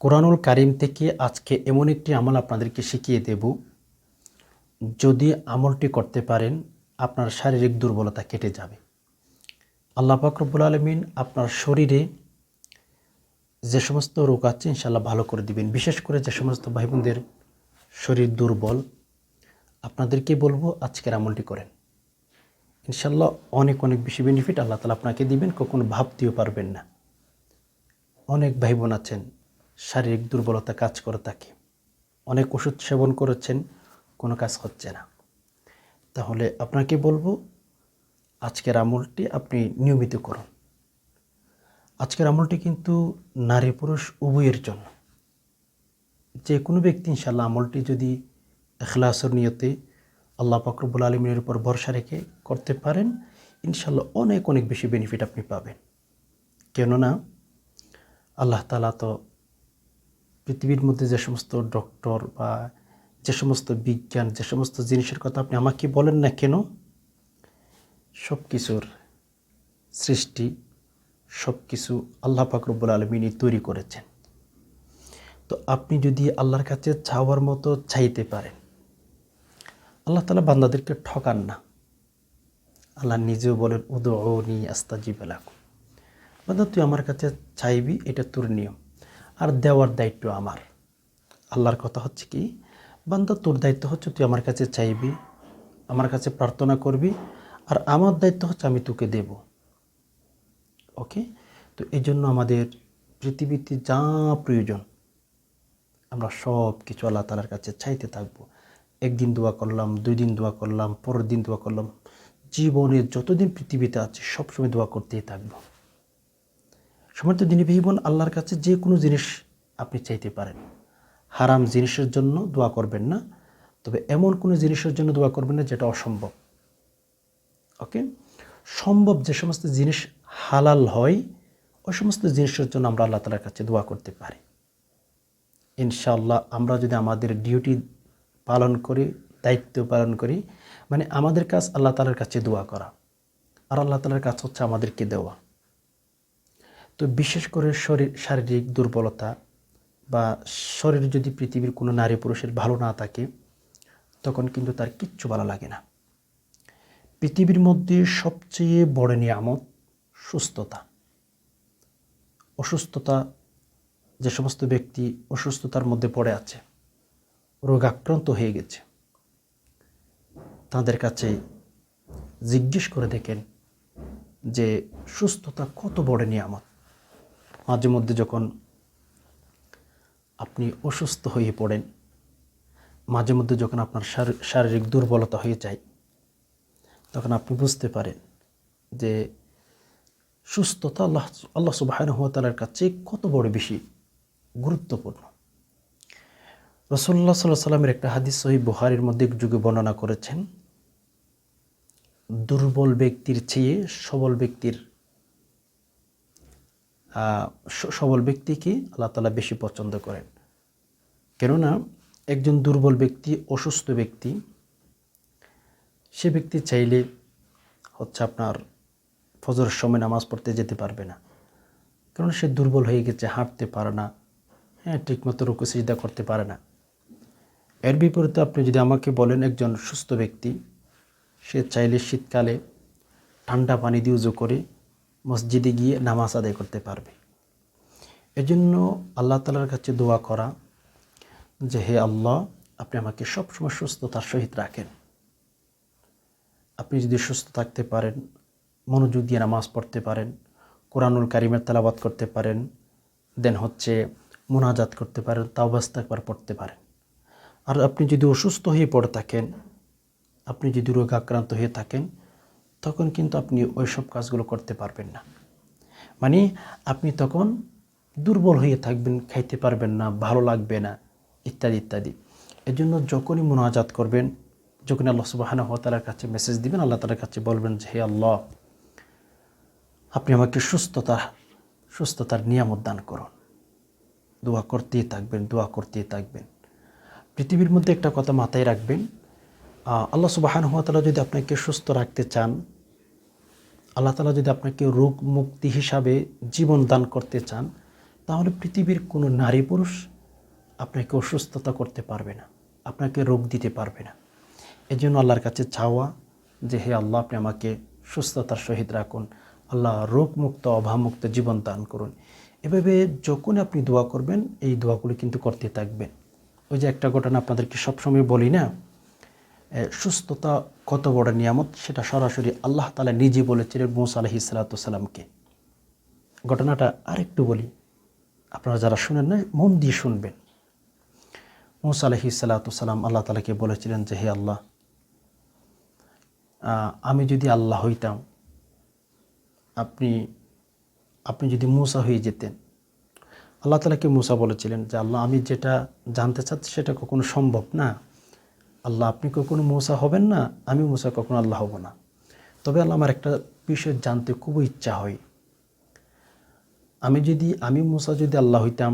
কোরআনুল কারিম থেকে আজকে এমন একটি আমল আপনাদেরকে শিখিয়ে দেব। যদি আমলটি করতে পারেন, আপনার শারীরিক দুর্বলতা কেটে যাবে। আল্লাহ পাকরবুল আলমিন আপনার শরীরে যে সমস্ত রোগ আছে ইনশাল্লাহ ভালো করে দিবেন। বিশেষ করে যে সমস্ত ভাই বোনদের শরীর দুর্বল, আপনাদেরকে বলব আজকের আমলটি করেন। ইনশাল্লাহ অনেক অনেক বেশি বেনিফিট আল্লাহ তালা আপনাকে দিবেন, কখনো ভাবতেও পারবেন না। অনেক ভাই বোন আছেন শারীরিক দুর্বলতা কাজ করে থাকে অনেক ওষুধ সেবন করেছেন, কোনো কাজ হচ্ছে না। তাহলে আপনাকে বলব, আজকের আমলটি আপনি নিয়মিত করুন। আজকের আমলটি কিন্তু নারী পুরুষ উভয়ের জন্য। যে কোনো ব্যক্তি ইনশাল্লাহ আমলটি যদি এখলাসর নিয়তে আল্লাহ পাকরবুল আলমিনের উপর ভরসা রেখে করতে পারেন ইনশাল্লাহ অনেক অনেক বেশি বেনিফিট আপনি পাবেন। কেননা, আল্লাহ তালা তো পৃথিবীর মধ্যে যে সমস্ত ডক্টর বা যে সমস্ত বিজ্ঞান, যে সমস্ত জিনিসের কথা আপনি আমাকে বলেন না কেন সব কিছুর সৃষ্টি সব কিছু আল্লাহ পাকরবুল আলমিনী তৈরি করেছেন। তো আপনি যদি আল্লাহর কাছে চাওয়ার মতো চাইতে পারেন, আল্লাহ তালা বান্দাদেরকে ঠকান না। আল্লাহ নিজেও বলেন উদো নি আস্তাজি বেলাকু বান্দা, তুই আমার কাছে চাইবি, এটা তোর নিয়ম। আর দেওয়ার দায়িত্ব আমার। আল্লাহর কথা হচ্ছে কি, বান্দা তোর দায়িত্ব হচ্ছে তুই আমার কাছে চাইবি, আমার কাছে প্রার্থনা করবি, আর আমার দায়িত্ব হচ্ছে আমি তোকে দেব। ওকে তো এই জন্য আমাদের পৃথিবীতে যা প্রয়োজন, আমরা সব কিছু আল্লাহ তালার কাছে চাইতে থাকব। একদিন দোয়া করলাম, দুই দিন দোয়া করলাম, পরের দিন দোয়া করলাম, জীবনের যতদিন পৃথিবীতে আছে সবসময় দোয়া করতেই থাকব। সমর্থ দিনী বোন, আল্লাহর কাছে যে কোনো জিনিস আপনি চাইতে পারেন। হারাম জিনিসের জন্য দোয়া করবেন না, তবে এমন কোনো জিনিসের জন্য দোয়া করবেন না যেটা অসম্ভব। ওকে সম্ভব যে সমস্ত জিনিস হালাল হয়, ওই সমস্ত জিনিসের জন্য আমরা আল্লাহ তালার কাছে দোয়া করতে পারি। ইনশাআল্লাহ আমরা যদি আমাদের ডিউটি পালন করি, দায়িত্ব পালন করি মানে আমাদের কাজ আল্লাহ তালার কাছে দোয়া করা। আর আল্লাহ তালার কাজ হচ্ছে আমাদেরকে দেওয়া। তো বিশেষ করে শরীর, শারীরিক দুর্বলতা বা শরীর যদি পৃথিবীর কোনো নারী পুরুষের ভালো না থাকে, তখন কিন্তু তার কিচ্ছু ভালো লাগে না। পৃথিবীর মধ্যে সবচেয়ে বড় নিয়ামত সুস্থতা। অসুস্থতা, যে সমস্ত ব্যক্তি অসুস্থতার মধ্যে পড়ে আছে রোগাক্রান্ত হয়ে গেছে, তাদের কাছে জিজ্ঞেস করে দেখেন যে সুস্থতা কত বড় নিয়ামত? মাঝে মধ্যে যখন আপনি অসুস্থ হয়ে পড়েন মাঝে মধ্যে যখন আপনার শারীরিক দুর্বলতা হয়ে যায়, তখন আপনি বুঝতে পারেন যে সুস্থতা আল্লাহ আল্লাহ সুবাহর কাছে কত বড় বেশি গুরুত্বপূর্ণ। রসল্লা সাল্লাহ সাল্লামের একটা হাদিস সহি বুহারির মধ্যে যুগে বর্ণনা করেছেন, দুর্বল ব্যক্তির চেয়ে সবল ব্যক্তির সবল ব্যক্তিকে আল্লাহ তালা বেশি পছন্দ করেন। কেননা একজন দুর্বল ব্যক্তি, অসুস্থ ব্যক্তি, সে ব্যক্তি চাইলে হচ্ছে আপনার ফজরের সময় নামাজ পড়তে যেতে পারবে না। কারণ সে দুর্বল হয়ে গেছে, হাঁটতে পারে না হ্যাঁ ঠিকমতো রুকু সিজদা করতে পারে না। এর বিপরীতে আপনি যদি আমাকে বলেন একজন সুস্থ ব্যক্তি, সে চাইলে শীতকালে ঠান্ডা পানি দিয়ে উজু করে মসজিদে গিয়ে নামাজ আদায় করতে পারবে। এজন্য আল্লাহ তালার কাছে দোয়া করা যে, হে আল্লাহ, আপনি আমাকে সবসময় সুস্থতার সহিত রাখেন। আপনি যদি সুস্থ থাকতে পারেন, মনোযোগ দিয়ে নামাজ পড়তে পারেন, কোরআনুল কারিমের তালাবাদ করতে পারেন, দেন হচ্ছে মোনাজাত করতে পারেন তাওবাস্তা একবার পড়তে পারেন। আর আপনি যদি অসুস্থ হয়ে পড়ে থাকেন, আপনি যদি রোগ আক্রান্ত হয়ে থাকেন তখন কিন্তু আপনি ওই সব কাজগুলো করতে পারবেন না। মানে আপনি তখন দুর্বল হয়ে থাকবেন, খাইতে পারবেন না, ভালো লাগবে না, ইত্যাদি ইত্যাদি। এজন্য যখনই মোনাজাত করবেন যখনই আল্লাহ সুবাহানা তালার কাছে মেসেজ দিবেন, আল্লাহ তালার কাছে বলবেন যে, হে আল্লাহ, আপনি আমাকে সুস্থতা, সুস্থতার নিয়ামত দান করুন। দোয়া করতেই থাকবেন, দোয়া করতেই থাকবেন। পৃথিবীর মধ্যে একটা কথা মাথায় রাখবেন আল্লাহ সুবাহান তালা যদি আপনাকে সুস্থ রাখতে চান, আল্লাহ তালা যদি আপনাকে রোগ মুক্তি হিসাবে জীবন দান করতে চান, তাহলে পৃথিবীর কোনো নারী পুরুষ আপনাকে অসুস্থতা করতে পারবে না, আপনাকে রোগ দিতে পারবে না। এই জন্য আল্লাহর কাছে চাওয়া যে, হে আল্লাহ, আপনি আমাকে সুস্থতার সহিত রাখুন, আল্লাহ রোগমুক্ত, অভাবমুক্ত জীবন দান করুন। এভাবে যখন আপনি দোয়া করবেন, এই দোয়াগুলি কিন্তু করতে থাকবেন। ওই যে একটা ঘটনা আপনাদেরকে সবসময় বলি না সুস্থতা কত বড় নিয়ামত, সেটা সরাসরি আল্লাহ তালা নিজে বলেছিলেন মৌসা আলহি সালাতামকে ঘটনাটা আরেকটু বলি। আপনারা যারা শুনেন না মন দিয়ে শুনবেন। মৌসা আলহি সালাতাম আল্লাহ তালাকে বলেছিলেন যে, হে আল্লাহ আমি যদি আল্লাহ হইতাম, আপনি আপনি যদি মূসা হয়ে যেতেন, আল্লাহ তালাকে মূসা বলেছিলেন যে, আল্লাহ, আমি যেটা জানতে চাচ্ছি সেটা কখনো সম্ভব না। আল্লাহ, আপনি কখনো মূসা হবেন না? আমি মূসা, কখনো আল্লাহ হব না। তবে আল্লাহ আমার একটা বিষয় জানতে খুব ইচ্ছা হয়। আমি যদি, আমি মূসা যদি আল্লাহ হইতাম,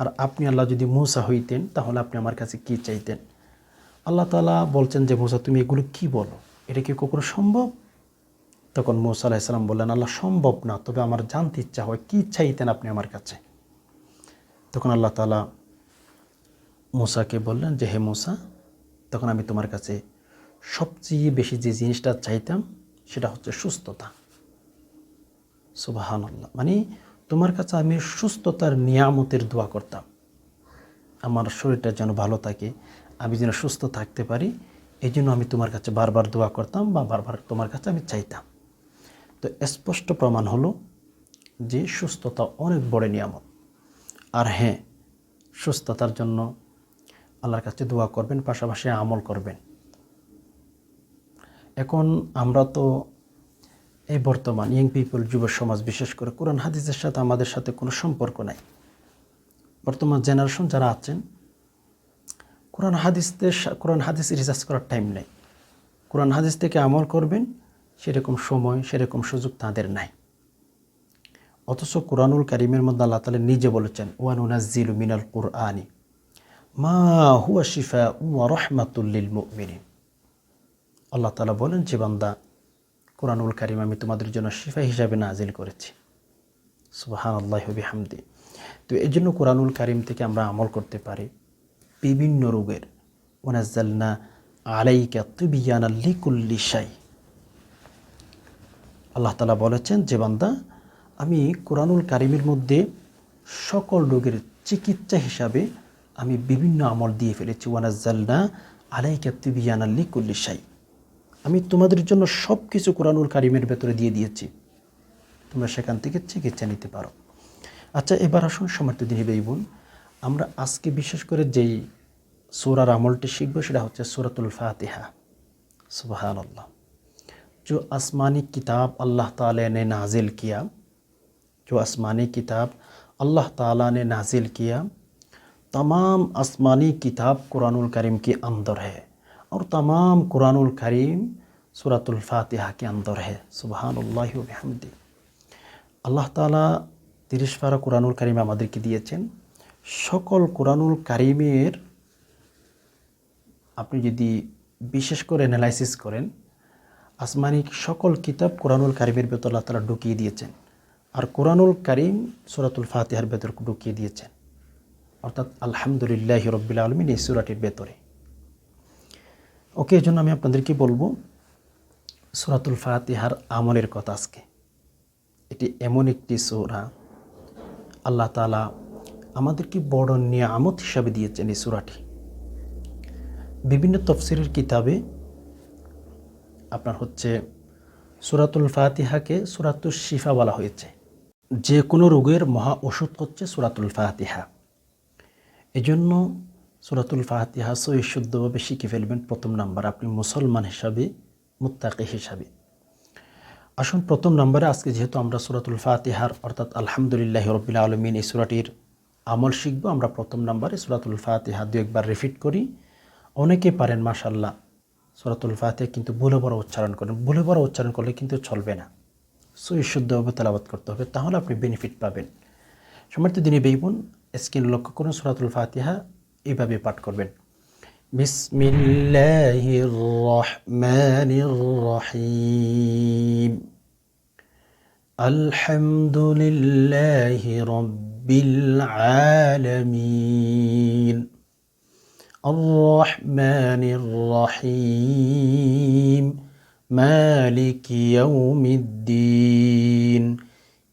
আর আপনি আল্লাহ যদি মূসা হইতেন, তাহলে আপনি আমার কাছে কি চাইতেন? আল্লাহ তালা বলছেন যে, মূসা, তুমি এগুলো কি বলো? এটা কি কখনো সম্ভব? তখন মৌসা আলাহিসাল্লাম বললেন, আল্লাহ, সম্ভব না, তবে আমার জানতে ইচ্ছা হয়, কী চাইতেন আপনি আমার কাছে? তখন আল্লাহ তালা মূসাকে বললেন যে, হে মূসা তখন আমি তোমার কাছে সবচেয়ে বেশি যে জিনিসটা চাইতাম, সেটা হচ্ছে সুস্থতা। সুবাহান আল্লাহ মানে তোমার কাছে আমি সুস্থতার নিয়ামতের দোয়া করতাম। আমার শরীরটা যেন ভালো থাকে, আমি যেন সুস্থ থাকতে পারি এই জন্য আমি তোমার কাছে বারবার দোয়া করতাম বা বারবার তোমার কাছে আমি চাইতাম। তো স্পষ্ট প্রমাণ হলো যে সুস্থতা অনেক বড় নিয়ামত। আর হ্যাঁ সুস্থতার জন্য আল্লাহর কাছে দোয়া করবেন, পাশাপাশি আমল করবেন। এখন আমরা তো এই বর্তমান ইয়ং পিপল যুব সমাজ, বিশেষ করে কোরআন, হাদিসের সাথে আমাদের সাথে কোনো সম্পর্ক নাই। বর্তমান জেনারেশন যারা আছেন, কোরআন হাদিসদের কোরআন হাদিস রিসার্চ করার টাইম নেই। কোরআন হাদিস থেকে আমল করবেন, সেরকম সময়, সেরকম সুযোগ তাদের নাই। অথচ কোরআনুল কারিমের মধ্যে আল্লাহ তালা নিজে বলেছেন ওয়ান উনাজিল মিনাল কুরআনি। মা হুয়া শিফা আল্লাহ তালা বলেন, যে বান্দা কোরআনুল কারিম আমি তোমাদের জন্য শিফা হিসাবে নাজিল করেছি। সুবাহান আল্লাহ হবি হামদি তো এই জন্য কোরআনুল কারিম থেকে আমরা আমল করতে পারি। বিভিন্ন রোগের। ওনাজালনা আলাইকা তুবিয়ান লিকুল্লি শাই। আল্লাহ তালা বলেছেন, যে বান্দা আমি কোরআনুল কারিমের মধ্যে সকল রোগের চিকিৎসা হিসাবে আমি বিভিন্ন আমল দিয়ে ফেলেছি ওয়ানাজালনা আলাইকা তুবিয়ান লিকুল্লি শাই আমি তোমাদের জন্য সব কিছু কোরআনুল কারিমের ভেতরে দিয়ে দিয়েছি তোমরা সেখান থেকে চিকিৎসা নিতে পারো আচ্ছা এবার আসুন সমর্থ দিনী ভাই বোন আমরা আজকে বিশেষ করে যেই সুরার আমলটি শিখবো সেটা হচ্ছে সুরাতুল ফাতিহা সুবাহান আল্লাহ जो आसमानी किताब अल्लाह ताला ने नाजिल किया जो आसमानी किताब अल्लाह ताला ने नाजिल किया तमाम आसमानी किताब कुरानुल करीम के अंदर है और तमाम कुरानुल करीम सूरतुल फातिहा के अंदर है সুবহানাল্লাহ ওয়া বিহামদি আল্লাহ তাআলা তিরিশ পারা কোরআনুল কারিম আমাদেরকে দিয়েছেন সকল কোরআনুল কারিমের আপনি যদি বিশেষ করে অ্যানালাইসিস করেন আসমানি সকল কিতাব কোরআনুল কারিমের ভেতর আল্লাহ তালা ঢুকিয়ে দিয়েছেন আর কোরআনুল কারিম সুরাতুল ফাতিহার ভেতর ঢুকিয়ে দিয়েছেন অর্থাৎ আলহামদুলিল্লাহ রব্বিল আলমিন এই সুরাটির ভেতরে। ওকে এই জন্য আমি আপনাদেরকে বলব, সুরাতুল ফাতিহার আমলের কথা আজকে। এটি এমন একটি সুরা, আল্লাহ তালা আমাদেরকে বড় নিয়ামত হিসাবে দিয়েছেন এই সুরাটি। বিভিন্ন তফসিরের কিতাবে আপনার হচ্ছে সুরাতুল ফাতিহাকে সুরাতুল শিফা বলা হয়েছে। যে কোনো রোগের মহা ওষুধ হচ্ছে সুরাতুল ফাতিহা। এজন্য সুরাতুল ফাতিহা সহি শুদ্ধভাবে শিখে ফেলবেন প্রথম নাম্বার আপনি মুসলমান হিসাবে, মুত্তাকি হিসাবে। আসুন প্রথম নম্বরে আজকে যেহেতু আমরা সুরাতুল ফাতিহার অর্থাৎ আলহামদুলিল্লাহ রবিল আলমিন এই সুরাটির আমল শিখব, আমরা প্রথম নম্বরে সুরাতুল ফাতিহা দু একবার রিপিট করি। অনেকে পারেন মাশাল্লাহ সুরাতুল ফাতিহা কিন্তু ভুলে বড় উচ্চারণ করেন। ভুলে বড় উচ্চারণ করলে কিন্তু চলবে না। সই শুদ্ধভাবে তেলাবাদ করতে হবে, তাহলে আপনি বেনিফিট পাবেন। সমর্থ দিনে বেইবুন স্ক্রিন লক্ষ্য করুন সুরাতুল ফাতিহা এইভাবে পাঠ করবেন বিসমিল্লাহির রহমানির রহিম الحمد لله رب رب العالمين الرحمن الرحيم مالك يوم الدين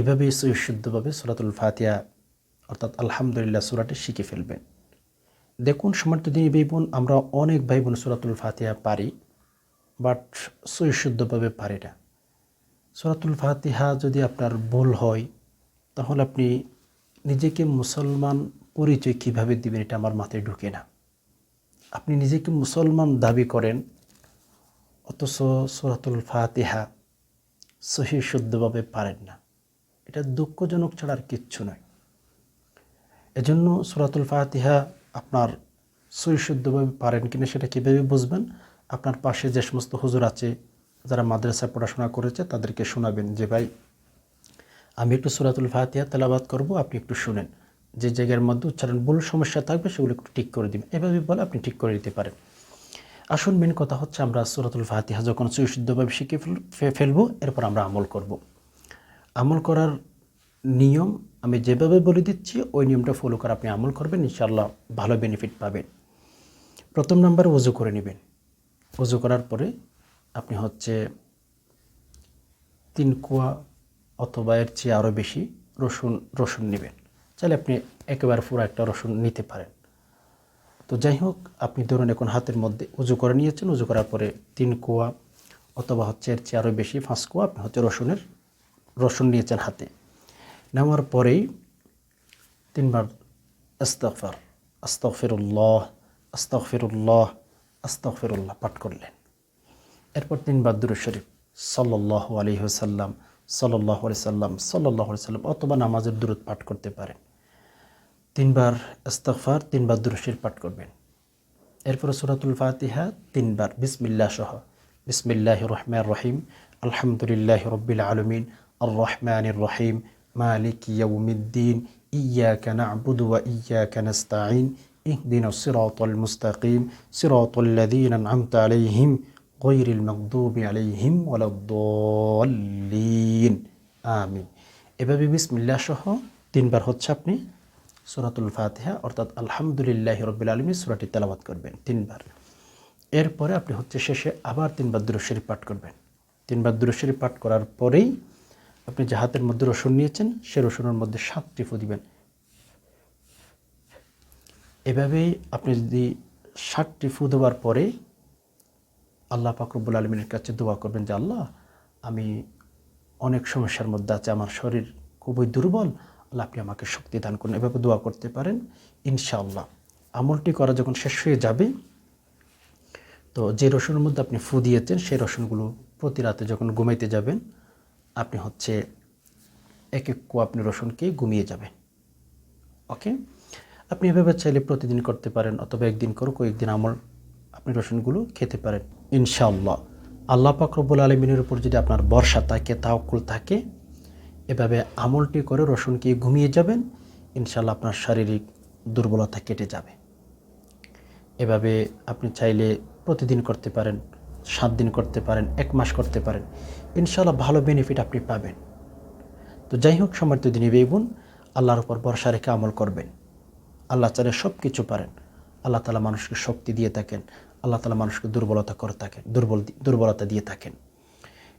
এভাবেই শুদ্ধভাবে সুরাতুল ফাতিয়া অর্থাৎ আলহামদুলিল্লাহ সুরাটি শিখে ফেলবেন দেখুন সমর্থ দিনী ভাই বোন, আমরা অনেক ভাই বোন সুরাতুল ফাতিহা পারি, বাট সুশুদ্ধভাবে পারি না। সুরাতুল ফাতিহা যদি আপনার ভুল হয়, তাহলে আপনি নিজেকে মুসলমান পরিচয় কীভাবে দিবেন এটা আমার মাথায় ঢুকে না। আপনি নিজেকে মুসলমান দাবি করেন, অথচ সুরাতুল ফাতিহা সহি শুদ্ধভাবে পারেন না। এটা দুঃখজনক ছাড়া আর কিচ্ছু নয় এজন্য সুরাতুল ফাতিহা আপনার সৈশুদ্ধভাবে পারেন কিনা সেটা কীভাবে বুঝবেন, আপনার পাশে যে সমস্ত হুজুর আছে, যারা মাদ্রাসায় পড়াশোনা করেছে, তাদেরকে শোনাবেন যে, ভাই, আমি একটু সুরাতুল ফাতিহা তেলাবাদ করব, আপনি একটু শুনেন। যে জায়গার মধ্যে উচ্চারণ, ভুল সমস্যা থাকবে, সেগুলো একটু ঠিক করে দিবেন। এভাবে বলে আপনি ঠিক করে দিতে পারেন। আসুন মেন কথা হচ্ছে আমরা সুরাতুল ফাতিহা যখন সুশুদ্ধভাবে শিখে ফেল ফেলব, এরপর আমরা আমল করব। আমল করার নিয়ম আমি যেভাবে বলে দিচ্ছি, ওই নিয়মটা ফলো করে আপনি আমল করবেন ইনশাল্লাহ ভালো বেনিফিট পাবেন। প্রথম নাম্বার উজু করে নেবেন। উজু করার পরে আপনি হচ্ছে তিন কুয়া অথবা এর চেয়ে আরও বেশি রসুন রসুন নেবেন। চাইলে আপনি একেবারে পুরো একটা রসুন নিতে পারেন। তো যাই হোক, আপনি ধরুন এখন হাতের মধ্যে উজু করে নিয়েছেন উজু করার পরে তিন কুয়া অথবা হচ্ছে এর চেয়ে আরও বেশি পাঁচ কুয়া, আপনি হচ্ছে রসুনের রসুন নিয়েছেন হাতে। নেওয়ার পরেই তিনবার আস্তফার আস্তফিরুল্লাহ আস্তফিরুল্লাহ আস্তফিরুল্লাহ পাঠ করলেন। এরপর তিনবার দুরু শরীফ সাল্লাহ আলী সাল্লাম সাল্লাহ আলি সাল্লাম সাল্লাহ আলি সাল্লাম অথবা নামাজের দূরত পাঠ করতে পারেন। তিনবার ইস্তফার তিনবার দুরুশির পাঠ করবেন। এরপর সুরাতুল ফাতিহা তিনবার বিসমিল্লা সহ বিসমিল্লাহ রহমান রহিম, আলহামদুলিল্লাহ রব্বিল আলমিন আর রহমানির রহিম মালিক ইয়াউমিদ্দিন إياك نعبد وإياك نستعين اهدنا الصراط المستقيم صراط الذين أنعمت عليهم غير المغضوب عليهم ولا الضالين آمين এভাবে বিসমিল্লাহ সহ তিনবার হচ্ছে আপনি সুরাতুল ফাতিহা অর্থাৎ আলহামদুলিল্লাহ রবিল আলমী সুরাটি তেলাবাদ করবেন তিনবার এরপরে আপনি হচ্ছে শেষে আবার তিনবার দুরশরী পাঠ করবেন তিনবার দুরশরী পাঠ করার পরেই আপনি যে হাতের মধ্যে রসুন নিয়েছেন, সে রসুনের মধ্যে সাতটি ফু দিবেন এভাবেই আপনি যদি ষাটটি ফু দেওয়ার পরে আল্লাহ পাকরবুল আলমিনের কাছে দোয়া করবেন যে, আল্লাহ, আমি অনেক সমস্যার মধ্যে আছে, আমার শরীর খুবই দুর্বল, আল্লাহ আপনি আমাকে শক্তি দান করুন। এভাবে দোয়া করতে পারেন, ইনশাআল্লাহ। আমলটি করা যখন শেষ হয়ে যাবে, তো যে রসুনের মধ্যে আপনি ফু দিয়েছেন, সেই রসুনগুলো প্রতি রাতে যখন ঘুমাইতে যাবেন আপনি হচ্ছে এক এক কো আপনি রসুনকে ঘুমিয়ে যাবেন। ওকে? আপনি এভাবে চাইলে প্রতিদিন করতে পারেন অথবা একদিন করো কয়েকদিন আমল আপনি রসুনগুলো খেতে পারেন, ইনশাআল্লাহ। আল্লাহ পাকরবুল আলমিনের উপর যদি আপনার বর্ষা থাকে তাওকুল থাকে, এভাবে আমলটি করে রসুনকে ঘুমিয়ে যাবেন ইনশাল্লাহ আপনার শারীরিক দুর্বলতা কেটে যাবে। এভাবে আপনি চাইলে প্রতিদিন করতে পারেন সাত দিন করতে পারেন, এক মাস করতে পারেন ইনশাল্লাহ ভালো বেনিফিট আপনি পাবেন। তো যাই হোক সমর্থ দিনী বেগুন, আল্লাহর উপর ভরসা রেখে আমল করবেন। আল্লাহ চালে সব কিছু পারেন। আল্লাহ তালা মানুষকে শক্তি দিয়ে থাকেন, আল্লাহ তালা মানুষকে দুর্বলতা করে থাকেন, দুর্বল দুর্বলতা দিয়ে থাকেন।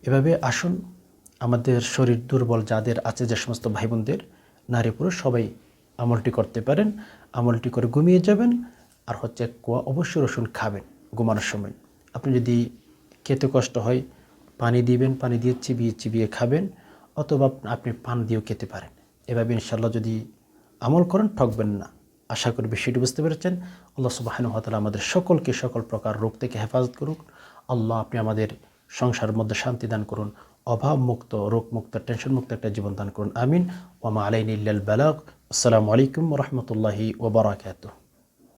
এভাবে আসুন, আমাদের শরীর দুর্বল যাদের আছে, যে সমস্ত ভাই বোনদের নারী পুরুষ, সবাই আমলটি করতে পারেন, আমলটি করে ঘুমিয়ে যাবেন, আর হচ্ছে কোয়া, অবশ্যই রসুন খাবেন, ঘুমানোর সময়। আপনি যদি খেতে কষ্ট হয়, পানি দিবেন, পানি দিয়ে চিবিয়ে চিবিয়ে খাবেন, অথবা আপনি পান দিয়েও খেতে পারেন। এভাবে ইনশাল্লাহ যদি আমল করেন, ঠকবেন না। আশা করি বিষয়টি বুঝতে পেরেছেন। আল্লাহ সুবাহানুহতালা আমাদের সকলকে সকল প্রকার রোগ থেকে হেফাজত করুক। আল্লাহ আপনি আমাদের সংসারের মধ্যে শান্তি দান করুন অভাব মুক্ত রোগ মুক্ত টেনশন মুক্ত একটা জীবন দান করুন। আমিন। ওমা আলাইন ইল্লাল বালাক আসসালামু আলাইকুম রহমতুল্লাহি ওবরাকাতুহ